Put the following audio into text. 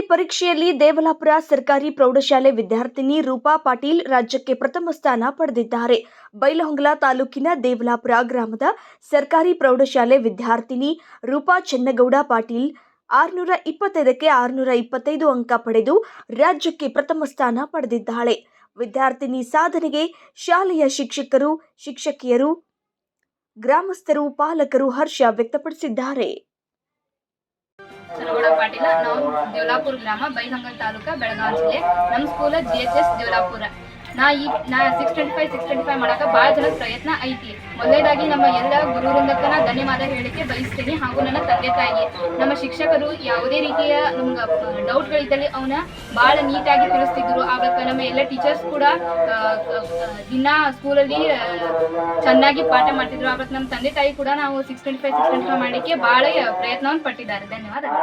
ಪರೀಕ್ಷೆಯಲ್ಲಿ ದೇವಲಾಪುರ ಸರ್ಕಾರಿ ಪ್ರೌಢಶಾಲೆ ವಿದ್ಯಾರ್ಥಿನಿ ರೂಪಾ ಪಾಟೀಲ್ ರಾಜ್ಯಕ್ಕೆ ಪ್ರಥಮ ಸ್ಥಾನ ಪಡೆದಿದ್ದಾರೆ. ಬೈಲಹೊಂಗಲ ತಾಲೂಕಿನ ದೇವಲಾಪುರ ಗ್ರಾಮದ ಸರ್ಕಾರಿ ಪ್ರೌಢಶಾಲೆ ವಿದ್ಯಾರ್ಥಿನಿ ರೂಪಾ ಚೆನ್ನಗೌಡ ಪಾಟೀಲ್ ಆರುನೂರ ಇಪ್ಪತ್ತೈದಕ್ಕೆ ಆರುನೂರ ಇಪ್ಪತ್ತೈದು ಅಂಕ ಪಡೆದು ರಾಜ್ಯಕ್ಕೆ ಪ್ರಥಮ ಸ್ಥಾನ ಪಡೆದಿದ್ದಾಳೆ. ವಿದ್ಯಾರ್ಥಿನಿ ಸಾಧನೆಗೆ ಶಾಲೆಯ ಶಿಕ್ಷಕರು, ಶಿಕ್ಷಕಿಯರು, ಗ್ರಾಮಸ್ಥರು, ಪಾಲಕರು ಹರ್ಷ ವ್ಯಕ್ತಪಡಿಸಿದ್ದಾರೆ. ಚನ್ನಗೌಡ ಪಾಟೀಲ, ನಾವು ದೇವಲಾಪುರ ಗ್ರಾಮ, ಬೈಲಹೊಂಗಲ ತಾಲೂಕಾ, ಬೆಳಗಾವಿ ಜಿಲ್ಲೆ. ನಮ್ಮ school G H S Devalapura. ನಾ ಈ, ನಾ six twenty five six twenty five ಮಾಡಕ್ಕೆ ಭಾಳ ಜನ ಪ್ರಯತ್ನ ಐತಿ. ಮೊದಲನೇದಾಗಿ ನಮ್ಮ ಎಲ್ಲ ಗುರು ವೃಂದಕ್ಕೆ ನಾ ಧನ್ಯವಾದ ಹೇಳಿಕೆ ಬಯಸ್ತೀನಿ ಹಾಗೂ ನನ್ನ ತಂದೆ ತಾಯಿಗೆ. ನಮ್ಮ ಶಿಕ್ಷಕರು ಯಾವುದೇ ರೀತಿಯ ನಮ್ಗೆ ಡೌಟ್ಗಳಿದ್ದಲ್ಲಿ ಅವನ್ನ ಭಾಳ ನೀಟಾಗಿ ತಿಳಿಸ್ತಿದ್ರು. ಆವಾಗ ನಮ್ಮ ಎಲ್ಲ ಟೀಚರ್ಸ್ ಕೂಡ ದಿನ ಸ್ಕೂಲಲ್ಲಿ ಚೆನ್ನಾಗಿ ಪಾಠ ಮಾಡ್ತಿದ್ರು. ಆವಾಗ ನಮ್ಮ ತಂದೆ ತಾಯಿ ಕೂಡ ನಾವು six twenty five six twenty five ಮಾಡಲಿಕ್ಕೆ ಭಾಳ ಪ್ರಯತ್ನವನ್ನು ಪಟ್ಟಿದ್ದಾರೆ. ಧನ್ಯವಾದಗಳು.